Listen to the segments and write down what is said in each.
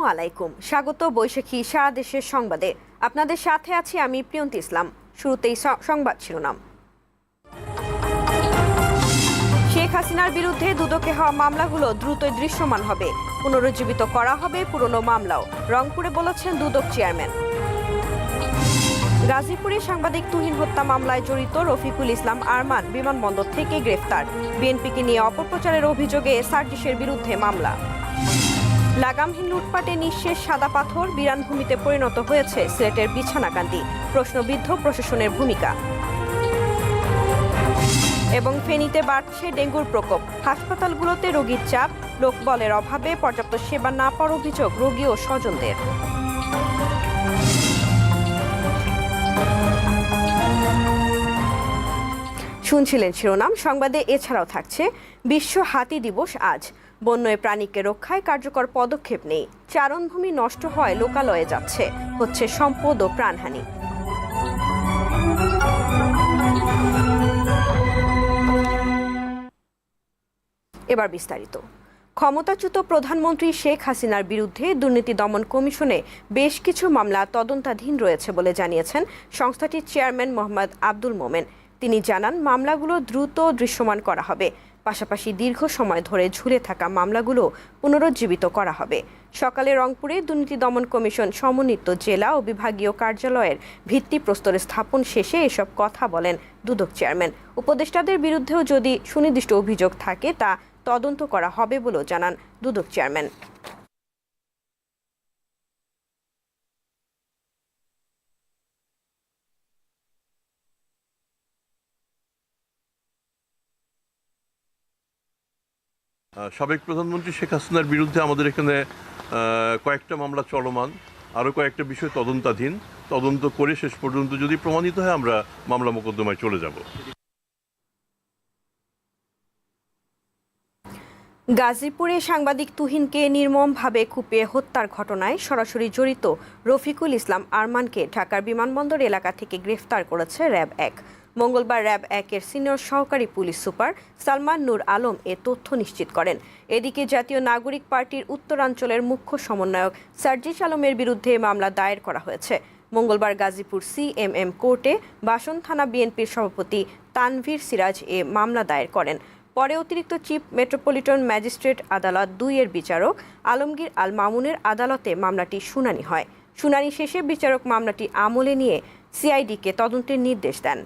আসসালামু আলাইকুম। স্বাগত বৈশাখী সারা দেশের সংবাদে। আপনাদের সাথে আছি আমি প্রিয়ন্ত ইসলাম। শুরুতেই সংবাদ শিরোনাম। শেখ হাসিনার বিরুদ্ধে দুদকে হওয়া মামলাগুলো দ্রুতই দৃশ্যমান হবে। পুনরুজ্জীবিত করা হবে পুরনো মামলাও, রংপুরে বলেছেন দুদক চেয়ারম্যান। গাজীপুরে সাংবাদিক তুহিন হত্যা মামলায় জড়িত রফিকুল ইসলাম আরমান বিমানবন্দর থেকে গ্রেফতার। বিএনপিকে নিয়ে অপপ্রচারের অভিযোগে সার্জিসের বিরুদ্ধে মামলা। লাগামহীন লুটপাটে নিঃশেষ সাদা পাথর বিরানভূমিতে পরিণত হয়েছে সিলেটের বিছানাকান্দি। প্রশ্নবিদ্ধ প্রশাসনের ভূমিকা। এবং ফেনীতে বাড়ছে ডেঙ্গুর প্রকোপ। হাসপাতালগুলোতে রোগীর চাপ, লোকবলের অভাবে পর্যাপ্ত সেবা না পাওয়ার অভিযোগ রোগী ও স্বজনদের। শুনছিলেন শিরোনাম, সংবাদে এছাড়াও থাকছে বিশ্ব হাতি দিবস আজ। বন্যয় প্রাণীকে রক্ষায় কার্যকর পদক্ষেপ নেই। চারণভূমি নষ্ট হয়, লোকালয়ে যাচ্ছে। হচ্ছে সম্পদ ও প্রাণহানি। এবার বিস্তারিত। ক্ষমতাচ্যুত প্রধানমন্ত্রী শেখ হাসিনার বিরুদ্ধে দুর্নীতি দমন কমিশনে বেশ কিছু মামলা তদন্তাধীন রয়েছে বলে জানিয়েছেন সংস্থাটির চেয়ারম্যান মোহাম্মদ আব্দুল মোমেন। তিনি জানান, মামলাগুলো দ্রুত দৃশ্যমান করা হবে। পাশাপাশি দীর্ঘ সময় ধরে ঝুলে থাকা মামলাগুলো পুনরুজ্জীবিত করা হবে। সকালে রংপুরে দুর্নীতি দমন কমিশন সমন্বিত জেলা ও বিভাগীয় কার্যালয়ের ভিত্তিপ্রস্তর স্থাপন শেষে এসব কথা বলেন দুদক চেয়ারম্যান। উপদেষ্টাদের বিরুদ্ধেও যদি সুনির্দিষ্ট অভিযোগ থাকে, তা তদন্ত করা হবে বলেও জানান দুদক চেয়ারম্যান। সাবেক প্রধানমন্ত্রী শেখ হাসিনার বিরুদ্ধে আমাদের এখানে কয়েকটা মামলা চলমান, আরও কয়েকটা বিষয় তদন্তাধীন। তদন্ত করে শেষ পর্যন্ত যদি প্রমাণিত হয়, আমরা মামলা মোকদ্দমায় চলে যাব। গাজীপুরে সাংবাদিক তুহিনকে নির্মমভাবে কুপিয়ে হত্যার ঘটনায় সরাসরি জড়িত রফিকুল ইসলাম আরমানকে ঢাকার বিমানবন্দর এলাকা থেকে গ্রেফতার করেছে র্যাব এক। মঙ্গলবার র্যাব একের সিনিয়র সহকারী পুলিশ সুপার সালমান নূর আলম এ তথ্য নিশ্চিত করেন। এদিকে জাতীয় নাগরিক পার্টির উত্তরাঞ্চলের মুখ্য সমন্বয়ক সার্জিস আলমের বিরুদ্ধে মামলা দায়ের করা হয়েছে। মঙ্গলবার গাজীপুর সিএমএম কোর্টে বাসন থানা বিএনপির সভাপতি তানভীর সিরাজ এ মামলা দায়ের করেন। পরে অতিরিক্ত চিফ মেট্রোপলিটন ম্যাজিস্ট্রেট আদালত দুই এর বিচারক, আলমগীর আল মামুনের আদালতে মামলাটি শুনানি হয়। শুনানি শেষে বিচারক মামলাটি আমলে নিয়ে সিআইডিকে তদন্তের নির্দেশ দেন।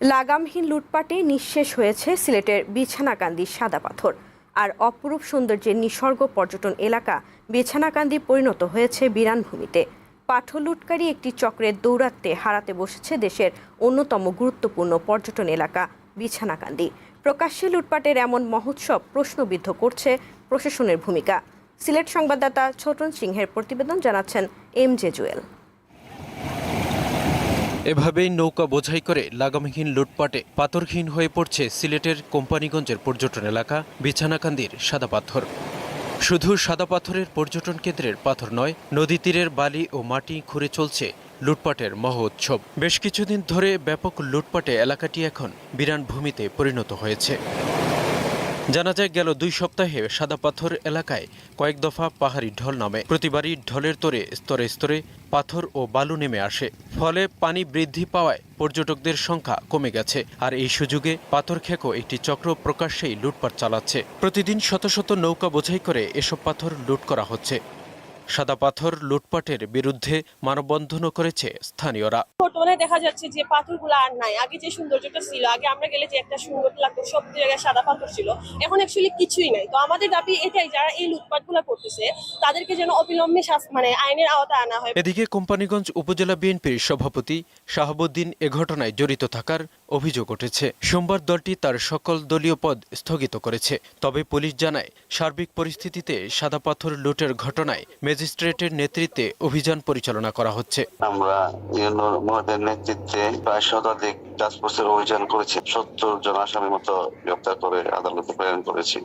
লাগামহীন লুটপাটে নিঃশেষ হয়েছে সিলেটের বিছানাকান্দি সাদা পাথর। আর অপরূপ সৌন্দর্যের নিসর্গ পর্যটন এলাকা বিছানাকান্দি পরিণত হয়েছে বিরানভূমিতে পাথর-লুটকারী একটি চক্রের দৌরাত্মে হারাতে বসেছে দেশের অন্যতম গুরুত্বপূর্ণ পর্যটন এলাকা বিছানাকান্দি। প্রকাশ্যে লুটপাটের এমন মহোৎসব প্রশ্নবিদ্ধ করছে প্রশাসনের ভূমিকা। সিলেট সংবাদদাতা ছোটন সিংহের প্রতিবেদন জানাচ্ছেন এম জে জুয়েল। এভাবেই নৌকা বোঝাই করে লাগামহীন লুটপাটে পাথরহীন হয়ে পড়ছে সিলেটের কোম্পানিগঞ্জের পর্যটন এলাকা, বিছানাকান্দির সাদা পাথর। শুধু সাদা পাথরের পর্যটন কেন্দ্রের পাথর নয়, নদী তীরের বালি ও মাটি খুঁড়ে চলছে লুটপাটের মহোৎসব। বেশ কিছুদিন ধরে ব্যাপক লুটপাটে এলাকাটি এখন বিরান ভূমিতে পরিণত হয়েছে। জানা যায়, গেল দুই সপ্তাহে সাদা পাথর এলাকায় কয়েক দফা পাহাড়ি ঢল নামে। প্রতিবারই ঢলের তোরে, স্তরে স্তরে পাথর ও বালু নেমে আসে। ফলে পানি বৃদ্ধি পাওয়ায় পর্যটকদের সংখ্যা কমে গেছে। আর এই সুযোগে পাথর খেকো একটি চক্র প্রকাশ্যেই লুটপাট চালাচ্ছে। প্রতিদিন শত শত নৌকা বোঝাই করে এসব পাথর লুট করা হচ্ছে। সাদা পাথর লুটপাটের বিরুদ্ধে মানববন্ধনও করেছে স্থানীয়রা। বর্তমানে দেখা যাচ্ছে যে পাথরগুলো আর নাই। আগে যে সৌন্দর্যটা ছিল আগে আমরা গেলে যে একটা সুন্দর লাগতো সব জায়গায় সাদা পাথর ছিল এখন অ্যাকচুয়ালি কিছুই নাই। তো আমাদের দাবি এটাই যারা এই লুটপাটগুলো করতেছে তাদেরকে যেন অবিলম্বে মানে আইনের আওতায় আনা হয়। এদিকে কোম্পানিগঞ্জ উপজেলা বিএনপির সভাপতি শাহাবুদ্দিন এ ঘটনায় জড়িত থাকার অভিযোগ উঠেছে। সোমবার দলটি তার সকল দলীয় পদ স্থগিত করেছে। তবে পুলিশ জানায় সার্বিক পরিস্থিতিতে সাদা পাথর লুটের ঘটনায় ম্যাজিস্ট্রেটের নেতৃত্বে অভিযান পরিচালনা করা হচ্ছে। আমরা ইউনো মহোদয়ের নেতৃত্বে প্রায় শতাধিক টাস্কফোর্সের অভিযান করেছি। সত্তর জন আসামির মতো গ্রেপ্তার করে আদালতে প্রেরণ করেছি।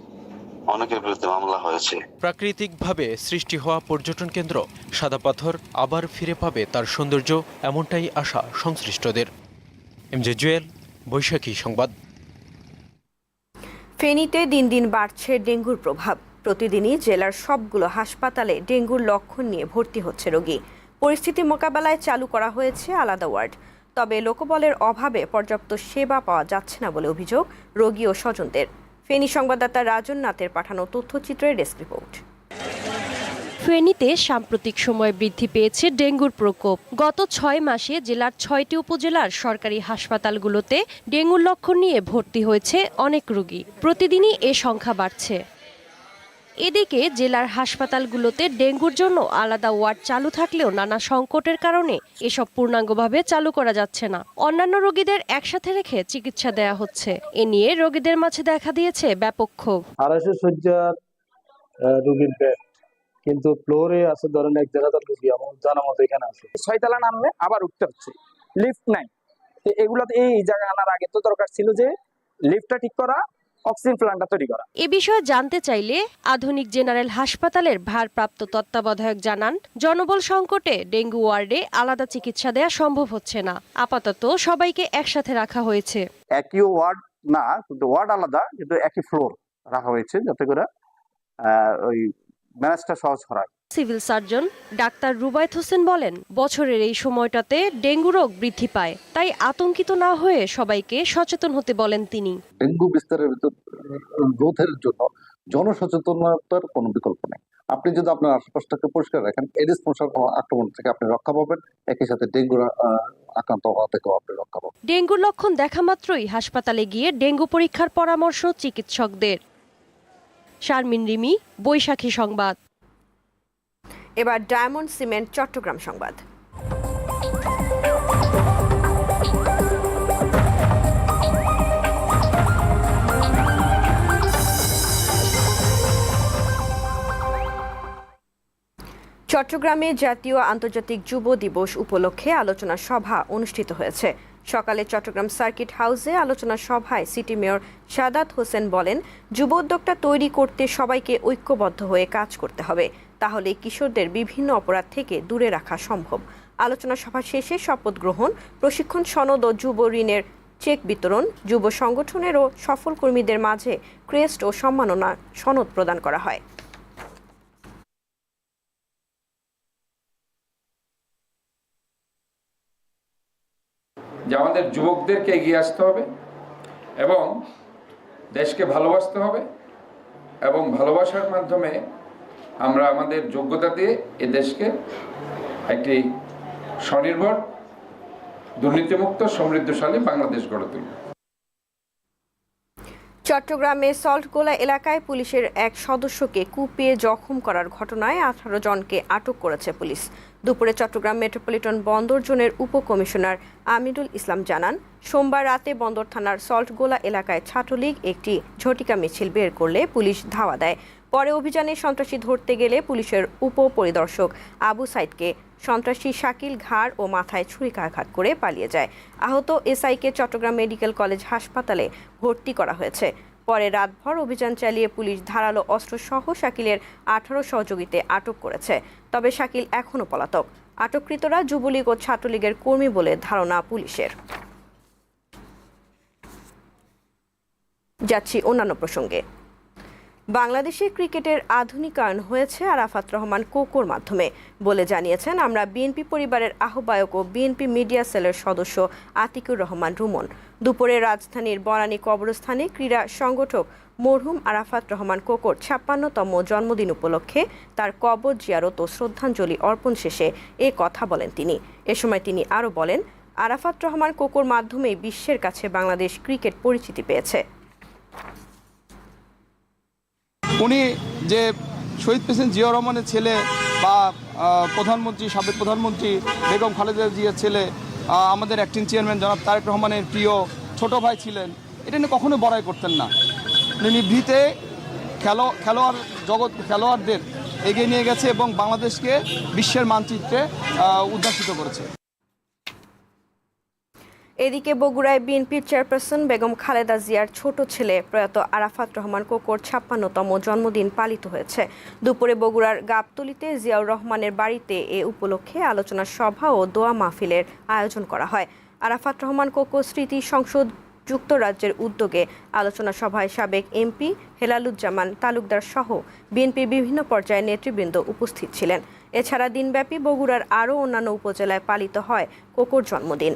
অনেকের বিরুদ্ধে মামলা হয়েছে। প্রাকৃতিকভাবে সৃষ্টি হওয়া পর্যটন কেন্দ্র সাদা পাথর আবার ফিরে পাবে তার সৌন্দর্য এমনটাই আশা সংশ্লিষ্টদের। এম জে জুয়েল বৈশাখী সংবাদ। ফেনীতে দিন দিন বাড়ছে ডেঙ্গুর প্রভাব। প্রতিদিনই জেলার সবগুলো হাসপাতালে ডেঙ্গুর লক্ষণ নিয়ে ভর্তি হচ্ছে রোগী। পরিস্থিতি মোকাবেলায় চালু করা হয়েছে আলাদা ওয়ার্ড। তবে লোকবলের অভাবে পর্যাপ্ত সেবা পাওয়া যাচ্ছে না বলে অভিযোগ রোগী ও স্বজনদের। ফেনী সংবাদদাতা রাজন নাথের পাঠানো তথ্যচিত্রের ডেস্ক রিপোর্ট। ফেনীতে সাম্প্রতিক সময়ে বৃদ্ধি পেয়েছে ডেঙ্গুর প্রকোপ। গত ছয় মাসে জেলার ছয়টি উপজেলার সরকারি হাসপাতালগুলোতে ডেঙ্গুর লক্ষণ নিয়ে ভর্তি হয়েছে অনেক রোগী। প্রতিদিনই এ সংখ্যা বাড়ছে। এদিকে জেলার হাসপাতালগুলোতে ডেঙ্গুর জন্য আলাদা ওয়ার্ড চালু থাকলেও নানা সংকটের কারণে এসব পূর্ণাঙ্গভাবে চালু করা যাচ্ছে না। অন্যান্য রোগীদের একসাথে রেখে চিকিৎসা দেয়া হচ্ছে। এ নিয়ে রোগীদের মাঝে দেখা দিয়েছে ব্যাপক ক্ষোভ। আড়াইশো শয্যার আহ, রোগীর বেড কিন্তু ফ্লোরে আছে ধরেন এক রোগী আমার জানা মতো এখানে আছে। ছয়তলা নামলে আবার উঠতে হচ্ছে। লিফট নাই। তো এগুলোতে এই জায়গা আনার আগে তো দরকার ছিল যে লিফটটা ঠিক করা অক্সিজেন প্ল্যান্টটা তৈরি করা। এ বিষয়ে জানতে চাইলে আধুনিক জেনারেল হাসপাতালের ভারপ্রাপ্ত তত্ত্বাবধায়ক জানান জনবল সংকটে ডেঙ্গু ওয়ার্ডে আলাদা চিকিৎসা দেয়া সম্ভব হচ্ছে না। আপাতত সবাইকে একসাথে রাখা হয়েছে। একই ওয়ার্ড না কিন্তু ওয়ার্ড আলাদা কিন্তু একই ফ্লোর রাখা হয়েছে যাতে করে ওই ম্যানেজটা সহজ করা civil surgeon doctor Rubayat Hossain বলেন বছরের এই সময়টাতে ডেঙ্গু রোগ বৃদ্ধি পায় তাই আতঙ্কিত না হয়ে সবাইকে সচেতন হতে বলেন তিনি। ডেঙ্গু বিস্তারের রোধের জন্য জনসচেতনতার কোনো বিকল্প নেই। আপনি যদি আপনার আশেপাশটাকে পরিষ্কার রাখেন এডিস মশার আক্রমণ থেকে আপনি রক্ষা পাবেন একই সাথে ডেঙ্গুর আক্রান্ত হওয়া থেকেও আপনি রক্ষা পাবেন। ডেঙ্গুর লক্ষণ দেখা মাত্রই হাসপাতালে গিয়ে ডেঙ্গু পরীক্ষার পরামর্শ চিকিৎসকদের। শারমিন রিমি বৈশাখী সংবাদ। এবার ডায়মন্ড সিমেন্ট, চট্টগ্রাম সংবাদ। চট্টগ্রামে জাতীয় আন্তর্জাতিক যুব দিবস উপলক্ষে আলোচনা সভা অনুষ্ঠিত হয়েছে। সকালে চট্টগ্রাম সার্কিট হাউসে আলোচনা সভায় সিটি মেয়র সাদাত হোসেন বলেন, যুব উদ্যোক্তা তৈরি করতে সবাইকে ঐক্যবদ্ধ হয়ে কাজ করতে হবে। তাহলে কিশোরদের বিভিন্ন অপরাধ থেকে দূরে রাখা সম্ভব। আলোচনা সভা শেষে শপথ গ্রহণ, প্রশিক্ষণ সনদ ও যুব ঋণের চেক বিতরণ, যুব সংগঠনের ও সফল কর্মীদের মাঝে ক্রেস্ট ও সম্মাননা সনদ প্রদান করা হয়। যে আমাদের যুবকদেরকে এগিয়ে আসতে হবে এবং দেশকে ভালোবাসতে হবে এবং ভালোবাসার মাধ্যমে আমরা আমাদের যোগ্যতা দিয়ে এ দেশকে একটি স্বনির্ভর, দুর্নীতিমুক্ত, সমৃদ্ধশালী বাংলাদেশ গড়ে তুলব। চট্টগ্রামে সল্টগোলা এলাকায় পুলিশের এক সদস্যকে কুপিয়ে জখম করার ঘটনায় আঠারো জনকে আটক করেছে পুলিশ। দুপুরে চট্টগ্রাম মেট্রোপলিটন বন্দর জোনের উপকমিশনার আমিরুল ইসলাম জানান, সোমবার রাতে বন্দর থানার সল্টগোলা এলাকায় ছাত্রলীগ একটি ঝটিকা মিছিল বের করলে পুলিশ ধাওয়া দেয়। পরে অভিযানে সন্ত্রাসী ধরতে গেলে পুলিশের উপপরিদর্শক আবু সাইদকে সন্ত্রাসী শাকিল ঘাড় ও মাথায় ছুরিকাঘাত করে পালিয়ে যায়। আহত এসআইকে চট্টগ্রাম মেডিকেল কলেজ হাসপাতালে ভর্তি করা হয়েছে। পরে রাতভর অভিযান চালিয়ে পুলিশ ধারালো অস্ত্রসহ শাকিলের আঠারো সহযোগীতে আটক করেছে। তবে শাকিল এখনও পলাতক। আটককৃতরা যুবলীগ ও ছাত্রলীগের কর্মী বলে ধারণা পুলিশের। যাচ্ছি অন্যান্য প্রসঙ্গে। বাংলাদেশে ক্রিকেটের আধুনিকায়ন হয়েছে আরাফাত রহমান কোকোর মাধ্যমে। বলে জানিয়েছেন, আমরা বিএনপি পরিবারের আহ্বায়ক ও বিএনপি মিডিয়া সেলের সদস্য আতিকুর রহমান রুমন। দুপুরে রাজধানীর বনানী কবরস্থানে ক্রীড়া সংগঠক মরহুম আরাফাত রহমান কোকোর ছাপ্পান্নতম জন্মদিন উপলক্ষে তার কবর জিয়ারত ও শ্রদ্ধাঞ্জলি অর্পণ শেষে এ কথা বলেন তিনি। এ সময় তিনি আরও বলেন, আরাফাত রহমান কোকোর মাধ্যমেই বিশ্বের কাছে বাংলাদেশ ক্রিকেট পরিচিতি পেয়েছে। উনি যে শহীদ প্রেসিডেন্ট জিয়া রহমানের ছেলে বা প্রধানমন্ত্রী, সাবেক প্রধানমন্ত্রী বেগম খালেদা জিয়ার ছেলে আমাদের অ্যাক্টিং চেয়ারম্যান জনাব তারেক রহমানের প্রিয় ছোট ভাই ছিলেন, এটা নিয়ে কখনো বড়াই করতেন না। উনি নিভৃতে খেলো, খেলোয়াড় জগৎ, খেলোয়াড়দের এগিয়ে নিয়ে গেছে এবং বাংলাদেশকে বিশ্বের মানচিত্রে উদ্ভাসিত করেছে। এদিকে বগুড়ায় বিএনপির চেয়ারপারসন বেগম খালেদা জিয়ার ছোট ছেলে প্রয়াত আরাফাত রহমান কোকোর ছাপ্পান্নতম জন্মদিন পালিত হয়েছে। দুপুরে বগুড়ার গাবতলিতে জিয়াউর রহমানের বাড়িতে এ উপলক্ষে আলোচনা সভা ও দোয়া মাহফিলের আয়োজন করা হয়। আরাফাত রহমান কোকো স্মৃতি সংসদ যুক্তরাজ্যের উদ্যোগে আলোচনা সভায় সাবেক এমপি হেলালুজ্জামান তালুকদার সহ বিএনপির বিভিন্ন পর্যায়ের নেতৃবৃন্দ উপস্থিত ছিলেন। এছাড়া দিনব্যাপী বগুড়ার আরও অন্যান্য উপজেলায় পালিত হয় কোকোর জন্মদিন।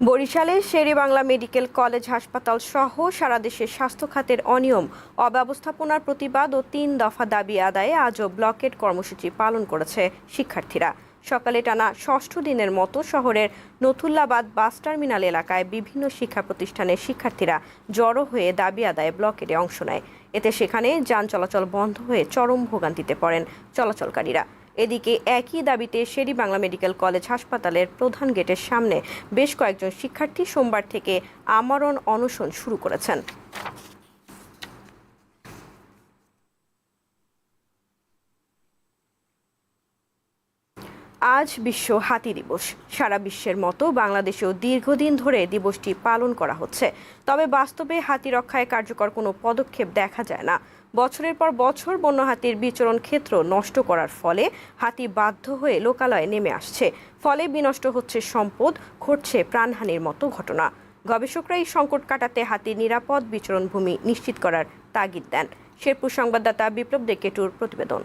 বরিশালে শেরেবাংলা মেডিকেল কলেজ হাসপাতাল সহ সারা দেশের স্বাস্থ্য খাতের অনিয়ম, অব্যবস্থাপনার প্রতিবাদ ও তিন দফা দাবি আদায়ে আজও ব্লকেট কর্মসূচি পালন করেছে শিক্ষার্থীরা। সকালে টানা ষষ্ঠ দিনের মতো শহরের নথুল্লাবাদ বাস টার্মিনাল এলাকায় বিভিন্ন শিক্ষা প্রতিষ্ঠানের শিক্ষার্থীরা জড়ো হয়ে দাবি আদায়ে ব্লকেটে অংশ নেয়। এতে সেখানে যান চলাচল বন্ধ হয়ে চরম ভোগান্তিতে পড়েন চলাচলকারীরা। এদিকে একই দাবিতে শেরি বাংলা মেডিকেল কলেজ হাসপাতালের প্রধান গেটের সামনে বেশ কয়েকজন শিক্ষার্থী সোমবার থেকে আমরণ অনশন শুরু করেছেন। আজ বিশ্ব হাতি দিবস। সারা বিশ্বের মতো বাংলাদেশেও দীর্ঘদিন ধরে দিবসটি পালন করা হচ্ছে। তবে বাস্তবে হাতি রক্ষায় কার্যকর কোনো পদক্ষেপ দেখা যায় না। বছরের পর বছর বন্য হাতির বিচরণ ক্ষেত্র নষ্ট করার ফলে হাতি বাধ্য হয়ে লোকালয়ে নেমে আসছে। ফলে বিনষ্ট হচ্ছে সম্পদ, ঘটছে প্রাণহানির মতো ঘটনা। গবেষকরা এই সংকট কাটাতে হাতির নিরাপদ বিচরণ ভূমি নিশ্চিত করার তাগিদ দেন। শেরপুর সংবাদদাতা বিপ্লব ডেকেটুর প্রতিবেদন।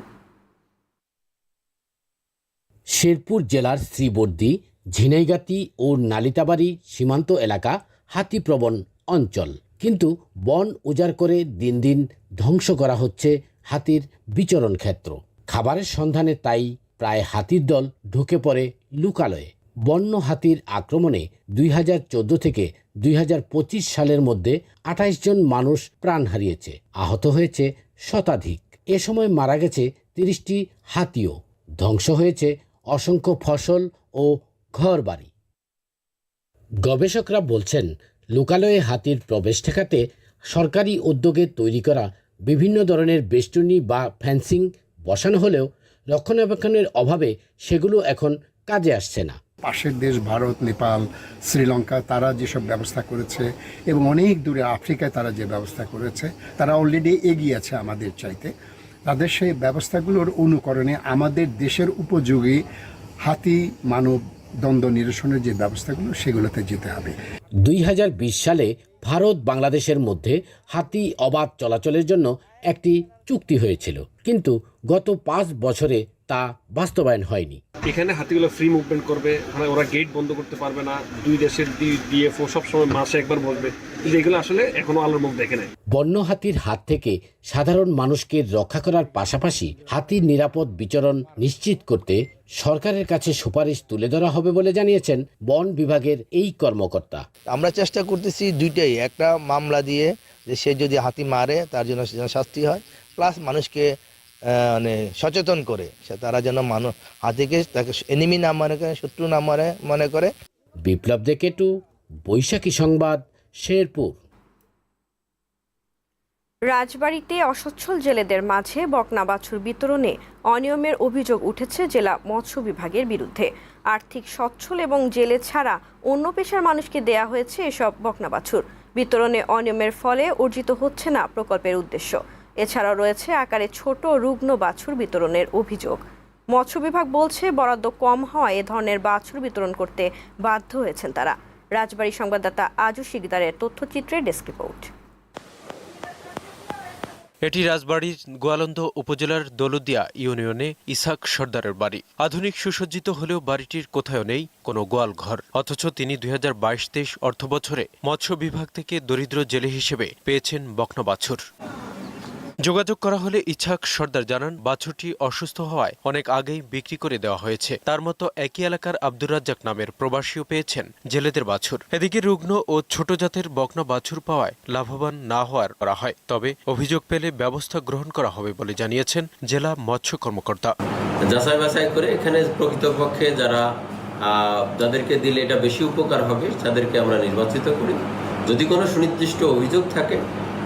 শেরপুর জেলার শ্রীবর্দী, ঝিনাইগাতি ও নালিতাবাড়ি সীমান্ত এলাকা হাতিপ্রবণ অঞ্চল। কিন্তু বন উজাড় করে দিন দিন ধ্বংস করা হচ্ছে হাতির বিচরণ ক্ষেত্র। খাবারের সন্ধানে তাই প্রায় হাতির দল ঢুকে পড়ে লুকালয়ে। বন্য হাতির আক্রমণে দুই হাজার চোদ্দ থেকে দুই হাজার পঁচিশ সালের মধ্যে আঠাইশ জন মানুষ প্রাণ হারিয়েছে, আহত হয়েছে শতাধিক। এ সময় মারা গেছে তিরিশটি হাতিও। ধ্বংস হয়েছে অসংখ্য ফসল ও ঘরবাড়ি। গবেষকরা বলছেন লোকালয়ে হাতির প্রবেশ ঠেকাতে সরকারি উদ্যোগে তৈরি করা বিভিন্ন ধরনের বেষ্টনী বা ফেন্সিং বসানো হলেও রক্ষণাবেক্ষণের অভাবে সেগুলো এখন কাজে আসছে না। পাশের দেশ ভারত, নেপাল, শ্রীলঙ্কা, তারা যেসব ব্যবস্থা করেছে এবং অনেক দূরে আফ্রিকায় তারা যে ব্যবস্থা করেছে, তারা অলরেডি এগিয়ে আছে আমাদের চাইতে। তাদের সেই ব্যবস্থাগুলোর অনুকরণে আমাদের দেশের উপযোগী হাতি, মানব দ্বন্দ্ব নিরসনের যে ব্যবস্থাগুলো, সেগুলোতে যেতে হবে। দুই হাজার বিশ সালে ভারত বাংলাদেশের মধ্যে হাতি অবাধ চলাচলের জন্য একটি চুক্তি হয়েছিল। কিন্তু গত পাঁচ বছরে তা বাস্তবায়ন হয়নি। এখানে হাতিগুলো ফ্রি মুভমেন্ট করবে মানে ওরা গেট বন্ধ করতে পারবে না দুই দেশের ডিএফও সবসময় মাসে একবার বলবে কিন্তু এগুলো আসলে এখনও আলোর মুখ দেখে নাই। বন্য হাতির হাত থেকে সাধারণ মানুষকে রক্ষা করার পাশাপাশি হাতির নিরাপদ বিচরণ নিশ্চিত করতে সরকারের কাছে সুপারিশ তুলে ধরা হবে বলে জানিয়েছেন বন বিভাগের এই কর্মকর্তা। আমরা চেষ্টা করতেছি দুইটাই একটা মামলা দিয়ে যে সে যদি হাতি মারে তার জন্য যেন শাস্তি হয় প্লাস মানুষকে মানে সচেতন করে। সে তারা যেন মানুষ হাতিকে তাকে এনিমি না মনে করে শত্রু না মনে মনে করে। বিপ্লব দেকেটু বৈশাখী সংবাদ শেরপুর। রাজবাড়িতে অসচ্ছল জেলেদের মাঝে বকনা বাছুর বিতরণে অনিয়মের অভিযোগ উঠেছে জেলা মৎস্য বিভাগের বিরুদ্ধে। আর্থিক সচ্ছল এবং জেলে ছাড়া অন্য পেশার মানুষকে দেয়া হয়েছে এসব বকনা বাছুর বিতরণে অনিয়মের ফলে অর্জিত হচ্ছে না প্রকল্পের উদ্দেশ্য। এছাড়াও রয়েছে আকারে ছোট রুগ্ন বাছুর বিতরণের অভিযোগ। মৎস্য বিভাগ বলছে, বরাদ্দ কম হওয়ায় এ ধরনের বাছুর বিতরণ করতে বাধ্য হয়েছেন তারা। রাজবাড়ী সংবাদদাতা আজু শিকদারের তথ্যচিত্রে ডেস্ক রিপোর্ট। এটি রাজবাড়ির গোয়ালন্দ উপজেলার দলুদিয়া ইউনিয়নে ইসাক সর্দারের বাড়ি। আধুনিক সুসজ্জিত হলেও বাড়িটির কোথাও নেই কোনো গোয়াল ঘর অথচ তিনি দুই হাজার বাইশ তেইশ অর্থ বছরে মৎস্য বিভাগ থেকে দরিদ্র জেলে হিসেবে পেয়েছেন বকনা বাছুর। যোগাযোগ করা হলে ইছাক সর্দার জানান, বাছুরটি অসুস্থ হওয়ায় অনেক আগেই বিক্রি করে দেওয়া হয়েছে। তার মতো একই এলাকার আব্দুর রাজ্জাক নামের প্রবাসীও পেয়েছেন জেলেদের বাছুর। এদিকে রুগ্ন ও ছোট জাতের বকনা বাছুর পাওয়ায় লাভবান না হওয়ার করা হয়। তবে অভিযোগ পেলে ব্যবস্থা গ্রহণ করা হবে বলে জানিয়েছেন জেলা মৎস্য কর্মকর্তা। যাচাই বাছাই করে এখানে প্রকৃতপক্ষে যারা যাদেরকে দিলে এটা বেশি উপকার হবে, তাদেরকে আমরা নির্বাচিত করি। যদি কোনো সুনির্দিষ্ট অভিযোগ থাকে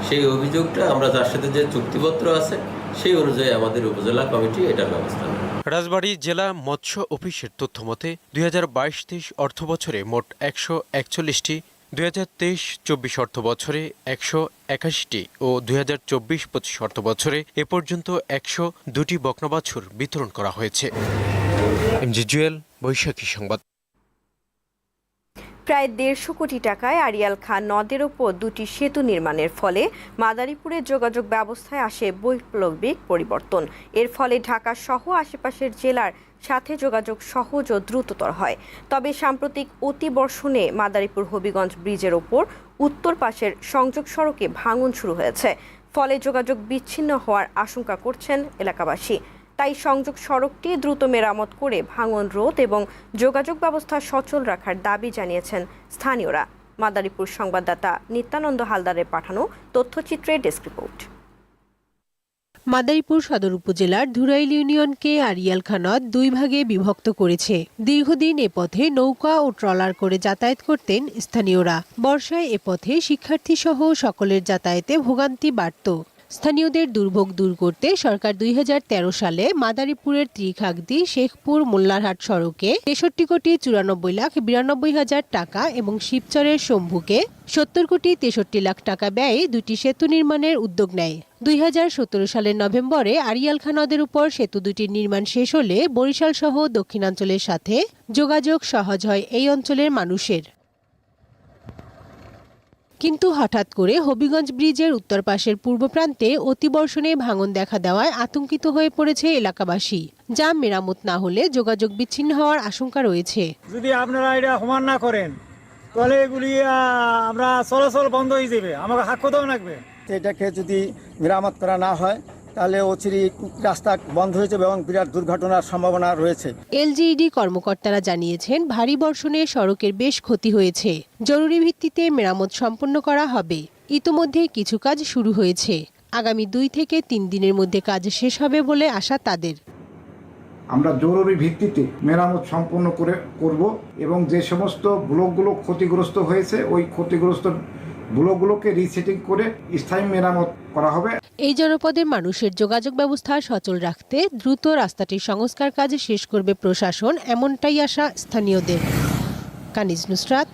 সেই অভিযোগটা আমরা যার সাথে যে চুক্তিপত্র আছে, সেই অনুযায়ী আমাদের উপজেলা কমিটি এটার ব্যবস্থা রাজবাড়ী জেলা মৎস্য অফিসের তথ্য মতে, দুই হাজার বাইশ তেইশ অর্থ বছরে মোট একশো একচল্লিশটি, দুই হাজার তেইশ চব্বিশ অর্থ বছরে একশো একাশিটি ও দুই হাজার চব্বিশ পঁচিশ অর্থ বছরে এ পর্যন্ত একশো দুটি বকনা বাছুর বিতরণ করা হয়েছে। এমজি জুয়েল, বৈশাখী সংবাদ। প্রায় দেড়শো কোটি টাকায় আরিয়াল খান নদের ওপর দুটি সেতু নির্মাণের ফলে মাদারীপুরের যোগাযোগ ব্যবস্থায় আসে বৈপ্লবিক পরিবর্তন। এর ফলে ঢাকা সহ আশেপাশের জেলার সাথে যোগাযোগ সহজ ও দ্রুততর হয়। তবে সাম্প্রতিক অতিবর্ষণে মাদারীপুর হবিগঞ্জ ব্রিজের ওপর উত্তর পাশের সংযোগ সড়কে ভাঙন শুরু হয়েছে। ফলে যোগাযোগ বিচ্ছিন্ন হওয়ার আশঙ্কা করছেন এলাকাবাসী। তাই সংযোগ সড়কটি দ্রুত মেরামত করে ভাঙন রোধ এবং যোগাযোগ ব্যবস্থা সচল রাখার দাবি জানিয়েছেন স্থানীয়রা। মাদারীপুর সংবাদদাতা নিত্যানন্দ হালদারের পাঠানো তথ্যচিত্রের ডেস্ক রিপোর্ট। মাদারীপুর সদর উপজেলার ধুরাইল ইউনিয়নকে আরিয়াল খানদ দুই ভাগে বিভক্ত করেছে। দীর্ঘদিন এ পথে নৌকা ও ট্রলার করে যাতায়াত করতেন স্থানীয়রা। বর্ষায় এ পথে শিক্ষার্থী সহ সকলের যাতায়াতে ভোগান্তি বাড়ত। স্থানীয়দের দুর্ভোগ দূর করতে সরকার দুই হাজার তেরো সালে মাদারীপুরের ত্রিখাগদি, শেখপুর, মোল্লারহাট সড়কে তেষট্টি কোটি চুরানব্বই লাখ বিরানব্বই হাজার টাকা এবং শিবচরের শম্ভুকে সত্তর কোটি তেষট্টি লাখ টাকা ব্যয়ে দুটি সেতু নির্মাণের উদ্যোগ নেয়। দুই হাজার সতেরো সালের নভেম্বরে আরিয়াল খান নদের উপর সেতু দুটির নির্মাণ শেষ হলে বরিশাল সহ দক্ষিণাঞ্চলের সাথে যোগাযোগ সহজ হয় এই অঞ্চলের মানুষের। কিন্তু হঠাৎ করে হবিগঞ্জ ব্রিজের উত্তর পাশের পূর্ব প্রান্তে অতিবর্ষণে ভাঙন দেখা দেওয়ায় আতঙ্কিত হয়ে পড়েছে এলাকাবাসী। যা মেরামত না হলে যোগাযোগ বিচ্ছিন্ন হওয়ার আশঙ্কা রয়েছে। যদি আপনারা এটা সমান না করেন তাহলে এগুলি আমরা চলাচল বন্ধ হয়ে যাবে। আমাকে হাক কোথাও লাগবে। এটাকে যদি মেরামত করা না হয় তাহলে অচিরি রাস্তা বন্ধ হয়ে যাবে এবং বিরাট দুর্ঘটনার সম্ভাবনা রয়েছে। এলজিইডি কর্মকর্তারা জানিয়েছেন ভারী বর্ষণে সড়কের বেশ ক্ষতি হয়েছে। জরুরি ভিত্তিতে মেরামত সম্পন্ন করা হবে। ইতোমধ্যে কিছু কাজ শুরু হয়েছে। আগামী দুই থেকে তিন দিনের মধ্যে কাজ শেষ হবে বলে আশা তাদের। আমরা জরুরি ভিত্তিতে মেরামত সম্পন্ন করে করব এবং যে সমস্ত ব্লকগুলো ক্ষতিগ্রস্ত হয়েছে ওই ক্ষতিগ্রস্ত ব্লকগুলোকে রিসেটিং করে স্থায়ী মেরামত করা হবে। এই জনপদের মানুষের যোগাযোগ ব্যবস্থা সচল রাখতে দ্রুত রাস্তাটির সংস্কার কাজ শেষ করবে প্রশাসন এমনটাই আশা স্থানীয়দের। কানিজ নুসরাত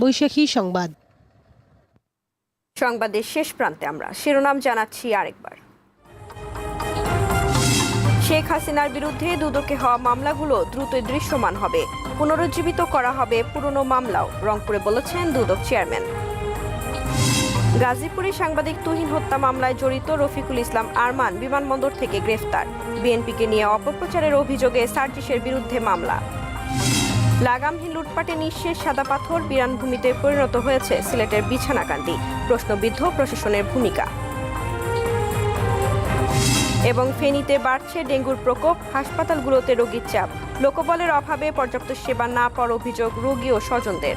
বৈশাখী সংবাদ। সংবাদের শেষ প্রান্তে আমরা শিরোনাম জানাচ্ছি আরেকবার। শেখ হাসিনার বিরুদ্ধে দুদকে হওয়া মামলাগুলো দ্রুতই দৃশ্যমান হবে। পুনরুজ্জীবিত করা হবে পুরনো মামলাও রংপুরে বলেছেন দুদক চেয়ারম্যান। গাজীপুরে সাংবাদিক তুহিন হত্যা মামলায় জড়িত রফিকুল ইসলাম আরমান বিমানবন্দর থেকে গ্রেফতার। বিএনপিকে নিয়ে অপপ্রচারের অভিযোগে সার্জিসের বিরুদ্ধে মামলা। লাগামহীন লুটপাটে নিঃশেষ সাদা পাথর বিরানভূমিতে পরিণত হয়েছে সিলেটের বিছানাকান্দি। প্রশ্নবিদ্ধ প্রশাসনের ভূমিকা। এবং ফেনীতে বাড়ছে ডেঙ্গুর প্রকোপ, হাসপাতালগুলোতে রোগীর চাপ। লোকবলের অভাবে পর্যাপ্ত সেবা না পাওয়ার অভিযোগ রোগী ও স্বজনদের।